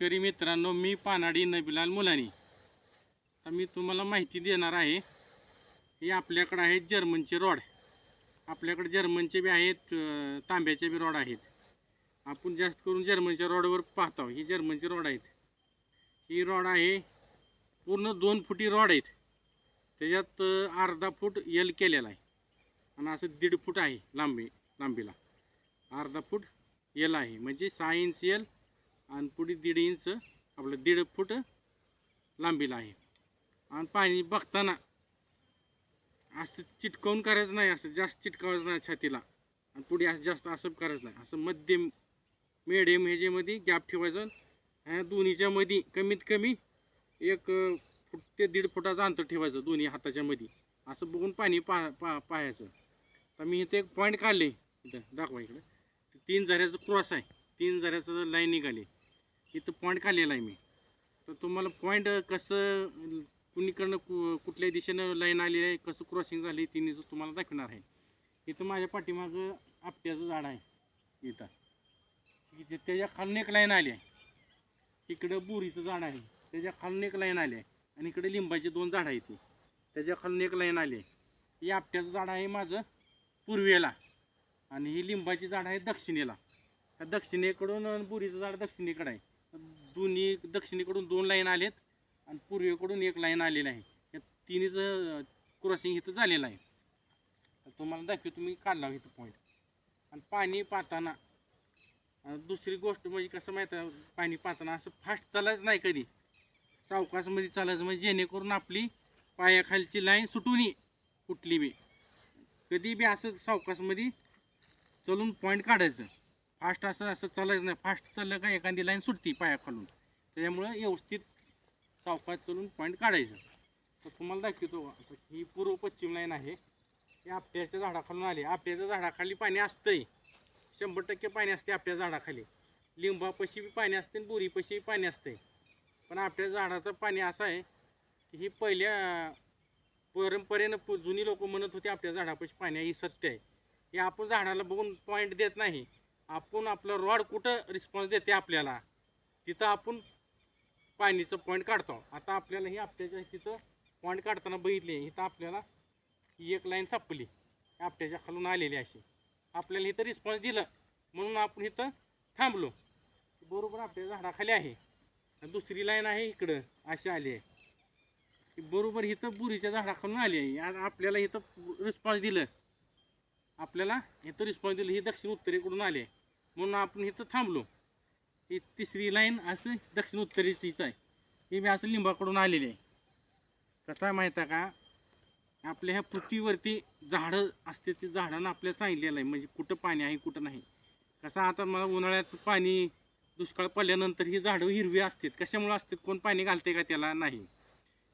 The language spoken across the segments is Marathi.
शेतकरी मित्रांनो मी पानाडी नबिलाल मुलानी. तर मी तुम्हाला माहिती देणार आहे हे आपल्याकडं आहेत जर्मनचे रॉड. आपल्याकडे जर्मनचे बी आहेत तांब्याचे बी रॉड आहेत. आपण जास्त करून जर्मनच्या रॉडवर पाहतो. ही जर्मनचे रॉड आहेत. ही रॉड आहे पूर्ण दोन फुटी रॉड आहेत. त्याच्यात अर्धा फूट यल केलेला आहे. आणि असं दीड फूट आहे लांबी लांबीला. अर्धा फूट यल आहे. म्हणजे सहा इंच यल आणि पुढे दीड इंच आपलं दीड फूट लांबीला आहे. आणि पाणी बघताना असं चिटकवून करायचं नाही असं जास्त चिटकावायचं नाही छातीला. आणि पुढे असं जास्त असं करायचं नाही. असं मध्यम मिडियम ह्याच्यामध्ये गॅप ठेवायचं ह्या दोन्हीच्या मध्ये कमीत कमी एक फुट फूट ते दीड फुटाचं अंतर ठेवायचं दोन्ही हाताच्या मध्ये असं बघून पाणी पा पा पाहायचं. तर मी इथे एक पॉईंट काढले. इथं दाखवा इकडं. तीन झऱ्याचं क्रॉस आहे. तीन झऱ्याचं लाईन निघाली. इथं पॉईंट काढलेला आहे मी. तर तुम्हाला पॉईंट कसं कुणीकडनं कु कुठल्या दिशेनं लाईन आली आहे कसं क्रॉसिंग झाली तिन्हीचं तुम्हाला दाखवणार आहे. इथं माझ्या पाठीमागं आपट्याचं झाड आहे. इथं. इथे त्याच्या खालून एक लाईन आली आहे. इकडं बोरीचं झाड आहे. त्याच्या खालून एक लाईन आली आहे. आणि इकडे लिंबाची दोन झाडं आहेत. ती त्याच्या खालून एक लाईन आली आहे. हे आपट्याचं झाड आहे माझं पूर्वेला. आणि ही लिंबाची झाड आहे दक्षिणेला. त्या दक्षिणेकडून बुरीचं बोरीचं झाड दक्षिणेकडे आहे. दोन्ही दक्षिणेकडून दोन लाईन आलेत आणि पूर्वेकडून एक लाईन आलेली आहे. या तिन्हीचं क्रॉसिंग इथं झालेलं आहे. तर तुम्हाला दाखवतो तुम्ही काढला इथं पॉईंट आणि पाणी पाहताना दुसरी गोष्ट म्हणजे कसं माहीत आहे पाणी पाहताना असं फास्ट चालायचं नाही कधी. सावकाशमध्ये चालायचं म्हणजे जेणेकरून आपली पायाखालची लाईन सुटून ये कुठली बी. कधी बी असं सावकाशमध्ये चलून पॉईंट काढायचं. फास्ट असं असं चालायचं नाही. फास्ट चाललं का एखादी लाईन सुटती पायाखालून. त्याच्यामुळं व्यवस्थित चौकात चालून पॉईंट काढायचं. तर तुम्हाला दाखवतो ही पूर्व पश्चिम लाईन आहे. ही आपट्याच्या झाडाखालून आली. आपट्याच्या झाडाखाली पाणी असतंय. शंभर टक्के पाणी असते आपल्या झाडाखाली. लिंबापाशी बी पाणी असते आणि बोरीपाशी बी पाणी असते पण आपल्या झाडाचं पाणी असं आहे की ही पहिल्या परंपरेनं पु- जुनी लोक म्हणत होते आपल्या झाडापाशी पाणी आहे ही सत्य आहे. हे आपण झाडाला बघून पॉईंट देत नाही. आपण आपलं रॉड कुठं रिस्पॉन्स देते आपल्याला? तिथं आपण पाणीचं पॉईंट काढतो. आता आपल्याला हे आपट्याच्या तिथं पॉईंट काढताना बघितले. इथं आपल्याला ही एक लाईन सापडली आपट्याच्या खालून आलेली अशी. आपल्याला इथं रिस्पॉन्स दिलं. म्हणून आपण इथं थांबलो. बरोबर आपल्या झाडाखाली आहे. दुसरी लाईन आहे इकडं. अशी आली आहे. बरोबर इथं बुरीच्या झाडाखालून आली आहे. आज आपल्याला इथं रिस्पॉन्स दिलं. आपल्याला इथं रिस्पॉन्स दिलं. ही दक्षिण उत्तरेकडून आले म्हणून आपण इथं थांबलो. ही तिसरी लाईन असं दक्षिण उत्तरेचीच आहे. ही मी असं लिंबाकडून आलेली आहे. कसं आहे माहीत आहे का? आपल्या ह्या पृथ्वीवरती झाडं असते ते झाडांना आपल्याला सांगितलेलं आहे. म्हणजे कुठं पाणी आहे कुठं नाही. कसं आता मला उन्हाळ्यात पाणी दुष्काळ पडल्यानंतर ही झाडं हिरवी असतात. कशामुळे असतात? कोण पाणी घालते का त्याला? नाही.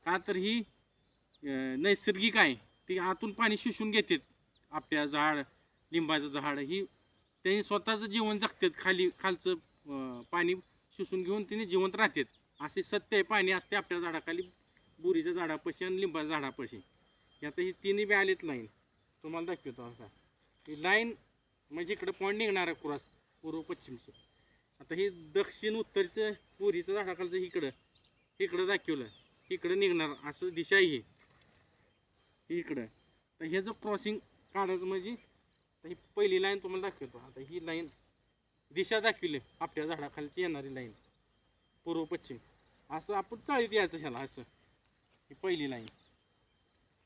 का तर ही नैसर्गिक आहे. ती आतून पाणी शोषून घेतात. आपल्या झाड लिंबाचं झाड ही त्यांनी स्वतःचं जीवन जगतात खाली खालचं पाणी शोषून घेऊन तिने जिवंत राहतात. असे सत्य आहे पाणी असते आपल्या झाडाखाली बुरीच्या झाडापाशी आणि लिंबाच्या झाडापाशी. आता ही तिन्ही बी आलेत लाईन. तुम्हाला दाखवतो आता. ही लाईन म्हणजे इकडं पॉईंट निघणार आहे क्रॉस पूर्व पश्चिमचं. आता ही दक्षिण उत्तरचं पुरीचं झाडाखालचं इकडं. इकडं दाखवलं. इकडं निघणार. असं दिशा आहे. ही इकडं. तर हे क्रॉसिंग काढायचं म्हणजे ही पहिली लाईन तुम्हाला दाखवतो. आता ही लाईन दिशा दाखविली. आपल्या झाडाखालची येणारी लाईन. पूर्व पश्चिम. असं आपण चाळीत यायचं ह्याला असं. ही पहिली लाईन.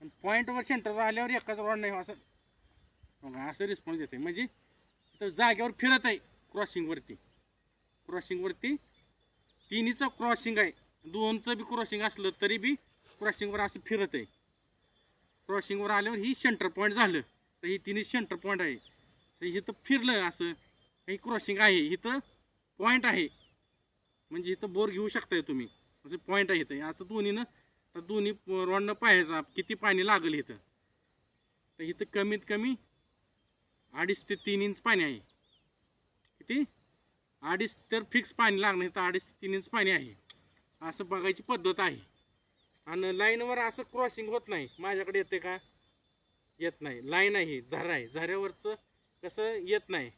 आणि पॉईंटवर सेंटर आल्यावर एकाच रॉड नाही असं. बघा, असं रिस्पॉन्स येते म्हणजे तर जागेवर फिरत आहे क्रॉसिंगवरती क्रॉसिंगवरती तिन्हीचं क्रॉसिंग आहे. दोनचं बी क्रॉसिंग असलं तरी बी क्रॉसिंगवर असं फिरत आहे. क्रॉसिंगवर आल्यावर ही सेंटर पॉईंट झालं. तर ही तिन्ही सेंटर पॉईंट आहे. तर इथं फिरलं असं हे क्रॉसिंग आहे इथं पॉईंट आहे. म्हणजे इथं बोर घेऊ शकताय तुम्ही. असं पॉईंट आहे इथं. असं दोन्हीनं तर दोन्ही रॉडनं पाहायचं किती पाणी लागेल इथं. तर इथं कमीत कमी अडीच ते तीन इंच पाणी आहे. किती? अडीच तर फिक्स पाणी लागणार इथं अडीच ते तीन इंच पाणी आहे. असं बघायची पद्धत आहे. आणि लाईनवर असं क्रॉसिंग होत नाही. माझ्याकडे येते का? येत नाही. लाईन आहे झरा आहे. झऱ्यावरचं कसं येत नाही.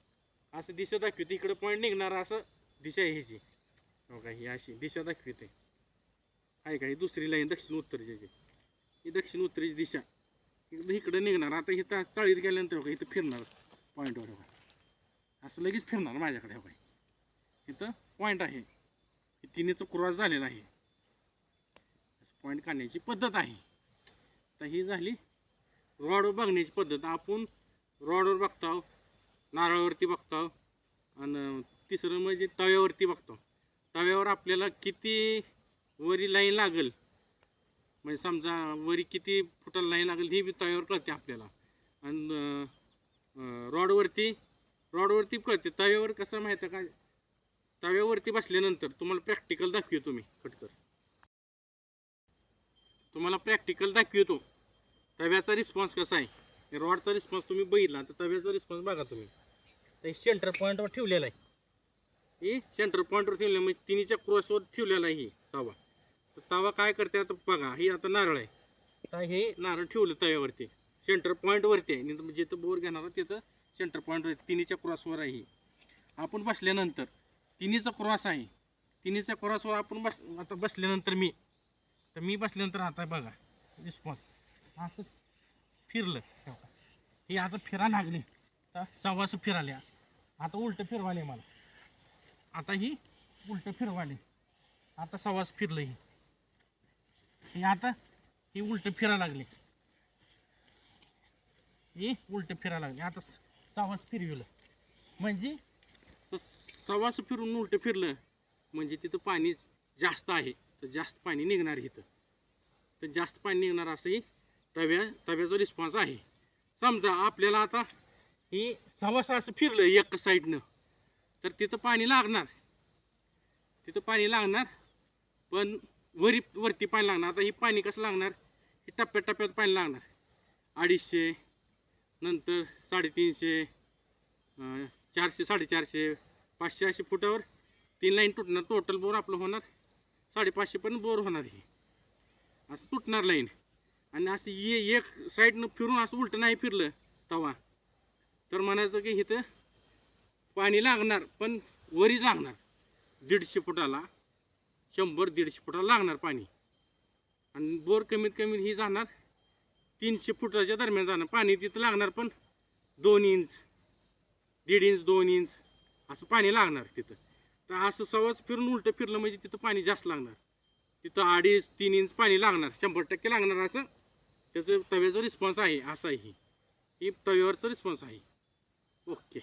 असं दिशा दाखवते. इकडं पॉईंट निघणार असं दिशा आहे ह्याची. हो का? ही अशी दिशा दाखविते. आहे का? ही दुसरी लाईन दक्षिण उत्तरेची ही दक्षिण उत्तरेची दिशा. इकडं इकडं निघणार. आता इथं तळीत गेल्यानंतर हो का इथं फिरणार पॉईंटवर हो का असं लगेच फिरणार माझ्याकडे हो का इथं पॉईंट आहे. तिनेचं क्रॉस झालेला आहे. पॉईंट काढण्याची पद्धत आहे. तर ही झाली रॉडवर बघण्याची पद्धत. आपण रॉडवर बघतो नारळावरती बघतो आणि तिसरं म्हणजे तव्यावरती बघतो तव्यावर आपल्याला किती वरी लाईन लागेल म्हणजे समजा वरी किती फुटाला लाईन लागेल ही बी तव्यावर कळते आपल्याला. आणि रॉडवरती रॉडवरती कळते. तव्यावर कसं माहीत आहे का? तव्यावरती बसल्यानंतर तुम्हाला प्रॅक्टिकल दाखवू तुम्ही कटकर तुम्हाला प्रॅक्टिकल दाखवतो. तव्याचा रिस्पॉन्स कसा आहे? रॉडचा रिस्पॉन्स तुम्ही बघितला तर तव्याचा रिस्पॉन्स बघा तुम्ही. तर सेंटर पॉईंटवर ठेवलेला आहे. हे सेंटर पॉईंटवर ठेवलेलं म्हणजे तिन्हीच्या क्रॉसवर ठेवलेला आहे ही तवा. तर तवा काय करते आता बघा ही आता नारळ आहे. तर हे नारळ ठेवलं तव्यावरती. सेंटर पॉईंटवरती आहे. नंतर जिथं बोर घेणार तिथं सेंटर पॉईंटवर तिन्हीच्या क्रॉसवर आहे ही. आपण बसल्यानंतर तिन्हीचा क्रॉस आहे. तिन्हीच्या क्रॉसवर आपण बस आता बसल्यानंतर मी तर मी बसल्यानंतर आता बघा रिस्पॉन्स असं फिरलं. तेव्हा. हे आता फिरा लागले. तर सव्वास फिराल्या. आता उलटं फिरवाले मला. आता ही उलटं फिरवाले. आता सव्वास फिरलं ही. हे आता हे उलटं फिरा लागले. हे उलटं फिरा लागले. आता सव्वास फिरविलं. म्हणजे सव्वास फिरून उलटं फिरलं म्हणजे तिथं पाणी जास्त आहे. तर जास्त पाणी निघणार इथं. तर जास्त पाणी निघणार असंही तव्या तव्याचा रिस्पॉन्स आहे. समजा आपल्याला आता ही सव्वास असं फिरलं एक साईडनं तर तिथं पाणी लागणार. तिथं पाणी लागणार पण वरी वरती पाणी लागणार. आता ही पाणी कसं लागणार? हे टप्प्यात टप्प्यात पाणी लागणार. अडीचशे नंतर साडेतीनशे चारशे साडेचारशे पाचशे अशे फुटावर तीन लाईन तुटणार. टोटल बोर आपलं होणार. साडेपाचशे पण बोर होणार हे. असं तुटणार लाईन. आणि असं ये एक साईडनं फिरून असं उलटं नाही फिरलं तवा. तर म्हणायचं की इथं पाणी लागणार पण वरीच लागणार. दीडशे फुटाला शंभर दीडशे फुटाला लागणार पाणी. आणि बोर कमीत कमी ही जाणार तीनशे फुटाच्या दरम्यान जाणार. पाणी तिथं लागणार पण दोन इंच दीड इंच दोन इंच असं पाणी लागणार तिथं. तर असं सवच फिरून उलटं फिरलं म्हणजे तिथं पाणी जास्त लागणार. तिथं अडीच तीन इंच पाणी लागणार शंभर टक्के लागणार असं त्याचं तव्याचा रिस्पॉन्स आहे असा आहे ही ही तव्यावरचा रिस्पॉन्स आहे. ओके